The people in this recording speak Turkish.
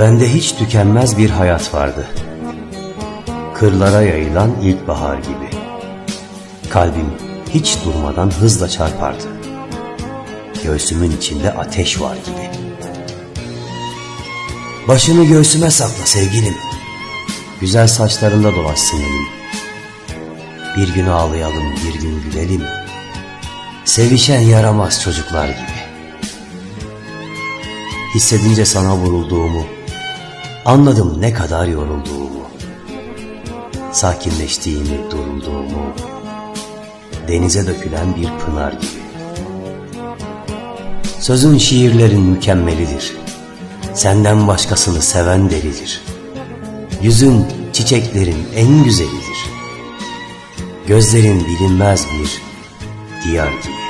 Bende hiç tükenmez bir hayat vardı. Kırlara yayılan ilkbahar gibi. Kalbim hiç durmadan hızla çarpardı. Göğsümün içinde ateş var gibi. Başını göğsüme sakla sevgilim. Güzel saçlarında dolaşsın elim. Bir gün ağlayalım, bir gün gülelim. Sevişen yaramaz çocuklar gibi. Hissedince sana vurulduğumu, anladım ne kadar yorulduğumu. Sakinleştiğimi, durulduğumu, denize dökülen bir pınar gibi. Sözün şiirlerin mükemmelidir. Senden başkasını seven delidir. Yüzün çiçeklerin en güzelidir. Gözlerin bilinmez bir diyar gibi.